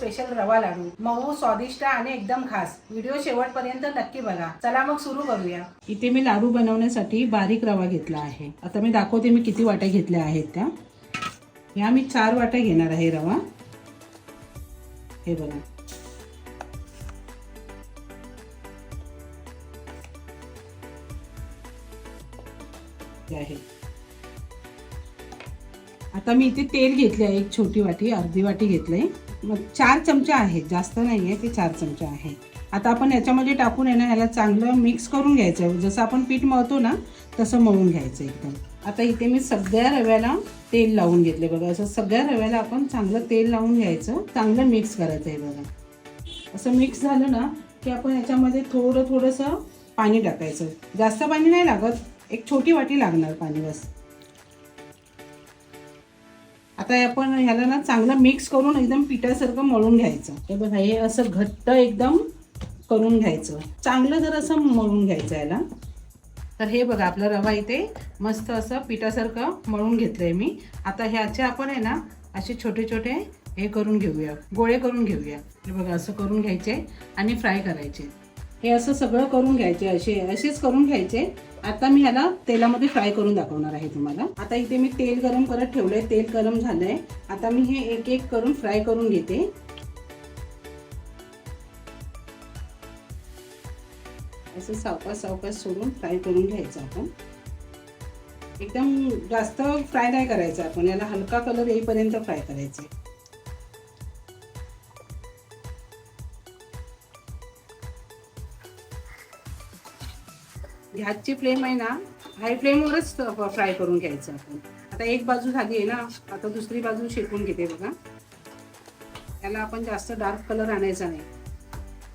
Special रवा लाडू. मऊ स्वादिष्ट आणि एकदम खास. व्हिडिओ शेवटपर्यंत नक्की बघा. चला मग सुरू करूया. इथे मी लाडू बनवण्यासाठी बारीक रवा घेतला आहे. आता मी दाखवते मी किती वाट्या घेतल्या आहेत त्या. ह्या मी चार वाट्या घेणार आहे रवा. हे बघा. आहे. आता मी इथे तेल घेतले आहे एक छोटी वाटी अर्धी वाटी घेतलंय. मग चार चमचे आहेत जास्त नाही आहे ते चार चमचे आहेत. आता आपण याच्यामध्ये टाकून आहे ना ह्याला चांगलं मिक्स करून घ्यायचं आहे. जसं आपण पीठ मळतो ना तसं मळून घ्यायचं एकदम. आता इथे मी सगळ्या रव्याला तेल लावून घेतले बघा. असं सगळ्या रव्याला आपण चांगलं तेल लावून घ्यायचं चांगलं मिक्स करायचं आहे बघा. असं मिक्स झालं ना की आपण याच्यामध्ये थोडं थोडंसं पाणी टाकायचं. जास्त पाणी नाही लागत एक छोटी वाटी लागणार पाणी बस. आता आपण ह्याला ना चांगलं मिक्स करून एकदम पिठासारखं मळून घ्यायचं. हे बघा हे असं घट्ट एकदम करून घ्यायचं. चांगलं जर असं मळून घ्यायचं याला तर हे बघा आपला रवा इथे मस्त असं पिठासारखं मळून घेतलंय मी. आता ह्याचे आपण आहे ना असे छोटे छोटे हे करून घेऊया. गोळे करून घेऊया. हे बघा असं करून घ्यायचे आणि फ्राय करायचे. हे असं सगळं करून घ्यायचे असे असेच करून घ्यायचे. आता मी ह्याला तेलामध्ये फ्राय करून दाखवणार आहे तुम्हाला. आता इथे मी तेल गरम करत ठेवलंय. तेल गरम झालंय. आता मी हे एक एक करून फ्राय करून घेते. असं सावकाश सावकाश सोडून फ्राय करून घ्यायचं आपण. एकदम जास्त फ्राय नाही करायचं आपण. याला हलका कलर येईपर्यंत फ्राय करायचे. गॅसची फ्लेम आहे ना हाय फ्लेमवरच फ्राय करून घ्यायचं आपण. आता एक बाजू झाली आहे ना आता दुसरी बाजू शेकून घेते बघा. त्याला आपण जास्त डार्क कलर आणायचा नाही.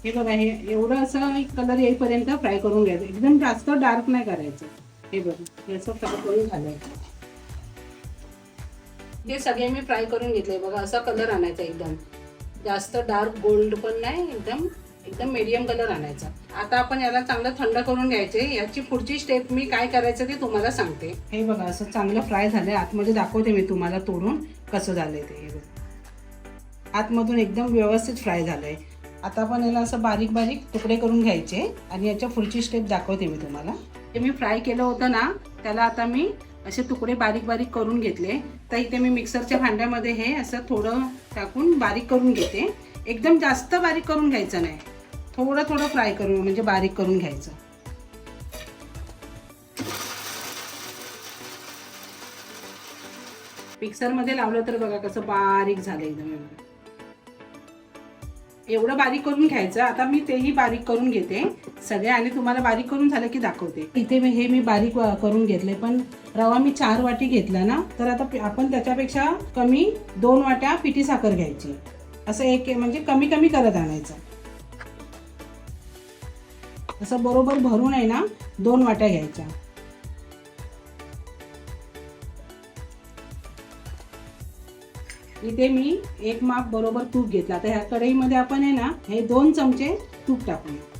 हे बघा हे एवढं असं एक कलर येईपर्यंत फ्राय करून घ्यायचं. एकदम जास्त डार्क नाही करायचं. हे बघा हे फ्राय करून घालायचं हे सगळे मी फ्राय करून घेतले बघा असा कलर आणायचा एकदम. जास्त डार्क गोल्ड पण नाही एकदम एकदम मीडियम कलर आणायचा. आता आपण याला चांगलं थंड करून घ्यायचे. याची पुढची स्टेप मी काय करायचं ते तुम्हाला सांगते. हे बघा असं चांगलं फ्राय झालंय. आतमध्ये दाखवते मी तुम्हाला तोडून कसं झालंय ते. हे आतमधून एकदम व्यवस्थित फ्राय झालंय. आता आपण याला असं बारीक बारीक तुकडे करून घ्यायचे आणि याच्या पुढची स्टेप दाखवते मी तुम्हाला. ते मी फ्राय केलं होतं ना त्याला आता मी असे तुकडे बारीक बारीक करून घेतले. तर इथे मी मिक्सरच्या भांड्यामध्ये हे असं थोडं टाकून बारीक करून घेते. एकदम जास्त बारीक करून घ्यायचं नाही. थोडं थोडं फ्राय करून म्हणजे बारीक करून घ्यायचं. मिक्सरमध्ये लावलं तर बघा कसं बारीक झालं एकदम एवढं. एवढं बारीक करून घ्यायचं. आता मी तेही बारीक करून घेते. सगळे आणि तुम्हाला बारीक करून झालं की दाखवते. इथे मी हे मी बारीक करून घेतले. पण रवा मी चार वाटी घेतला ना तर आता आपण त्याच्यापेक्षा कमी दोन वाट्या पिठी साखर घ्यायची. असं एक म्हणजे कमी कमी करत आणायचं. असं बरोबर भरून आहे ना दोन वाट्या घ्यायच्या. इथे मी एक माप बरोबर तूप घेतला. तर ह्या कढईमध्ये आपण आहे ना हे दोन चमचे तूप टाकूया.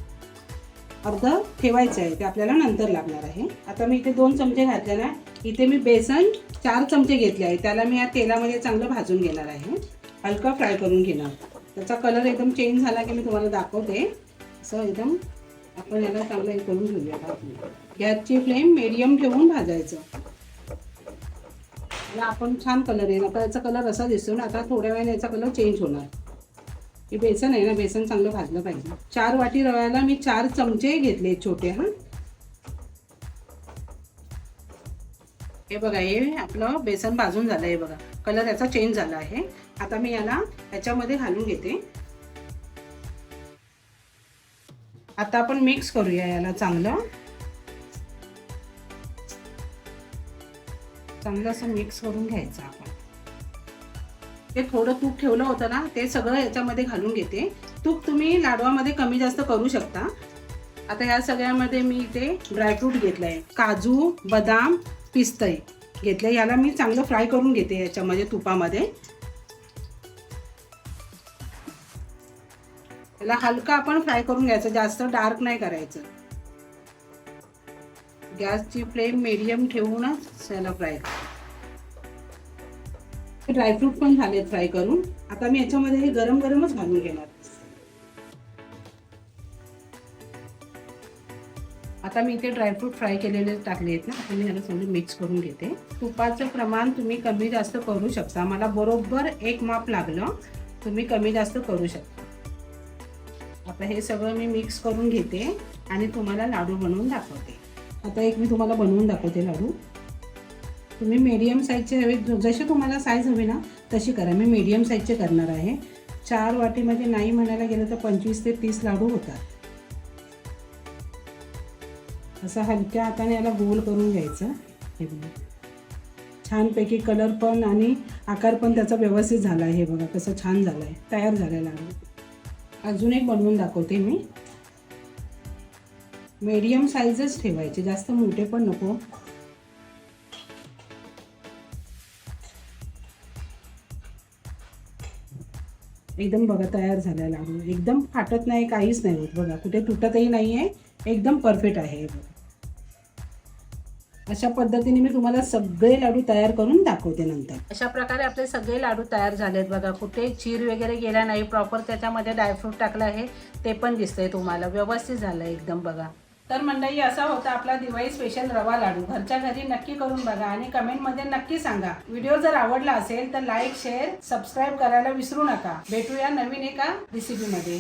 अर्ध ठेवायचं आहे ते आपल्याला नंतर लागणार आहे. आता मी इथे दोन चमचे घातले आहे इथे मी बेसन चार चमचे घेतले आहे. त्याला मी या तेलामध्ये चांगलं भाजून घेणार आहे. हलका फ्राय करून घेणार. त्याचा कलर एकदम चेंज झाला की मी तुम्हाला दाखवते. असं एकदम आपण याला चांगलं हे करून घेऊया गॅसची फ्लेम मिडियम ठेवून भाजायचं. याला आपण छान कलर येईल आता याचा कलर असा दिसतो ना आता थोड्या वेळाने याचा कलर चेंज होणार. हे बेसन आहे ना बेसन चांगलं भाजलं पाहिजे. चार वाटी रव्याला मी चार चमचे घेतले छोटे हां. हे बघा हे आपलं बेसन भाजून झालं आहे बघा. कलर याचा चेंज झाला आहे. आता मी याला ह्याच्यामध्ये घालून घेते. आता आपण मिक्स करूया याला चांगलं. चांगलं असं मिक्स करून घ्यायचं आपण. ते थोडं तूप ठेवलं होतं ना ते सगळं याच्यामध्ये घालून घेते. तूप तुम्ही लाडवामध्ये कमी जास्त करू शकता. आता ह्या सगळ्यामध्ये मी इथे ड्रायफ्रूट घेतलं आहे काजू बदाम पिस्तय घेतलं याला मी चांगलं फ्राय करून घेते याच्यामध्ये तुपामध्ये. याला हलका आपण फ्राय करून घ्यायचं जास्त डार्क नाही करायचं. गॅसची फ्लेम मिडियम ठेवूनच याला फ्राय ड्रायफ्रूट पण झाले फ्राय करून. आता मी याच्यामध्ये हे गरम गरमच घालून घेणार. आता मी इथे ड्रायफ्रूट फ्राय केलेले टाकले आहेत ना आता मी ह्याला सगळं मिक्स करून घेते. तुपाचं प्रमाण तुम्ही कमी जास्त करू शकता. मला बरोबर एक माप लागलं तुम्ही कमी जास्त करू शकता. आता हे सगळं मी मिक्स करून घेते आणि तुम्हाला लाडू बनवून दाखवते. आता एक मी तुम्हाला बनवून दाखवते लाडू. तुम्ही मीडियम साईजचे हवे जसे तुम्हाला साईज हवी ना तशी करा. मी मीडियम साईजचे करणार आहे. चार वाटीमध्ये नाही म्हणायला गेलं तर पंचवीस ते तीस लाडू होतात. असं हलक्या हाताने याला गोल करून घ्यायचं. हे बघा. छानपैकी कलर पण आणि आकार पण त्याचा व्यवस्थित झाला आहे. हे बघा कसं छान झालं आहे तयार झालं आहे लाडू. अजून एक बनवून दाखवते मी. मीडियम साईजच ठेवायचे जास्त मोठे पण नको. एकदम बघा तयार झालेला एकदम फाटत नाही काहीच नाही होत बघा. कुठे तुटतही नाही आहे एकदम परफेक्ट आहे बघा. अशा पद्धतीने मी तुम्हाला सगळे लाडू तयार करून दाखवते नंतर. अशा प्रकारे आपले सगळे लाडू तयार झालेत बघा. कुठे चीर वगैरे गेला नाही प्रॉपर त्याच्यामध्ये ड्रायफ्रूट टाकलं आहे ते पण दिसतंय तुम्हाला. व्यवस्थित झालं एकदम बघा. तर मंडळी असा होता आपला दिवाळी स्पेशल रवा लाडू. घरच्या घरी नक्की करून बघा आणि कमेंटमध्ये नक्की सांगा. व्हिडिओ जर आवडला असेल तर लाईक शेअर सबस्क्राईब करायला विसरू नका. भेटूया नवीन एका रेसिपीमध्ये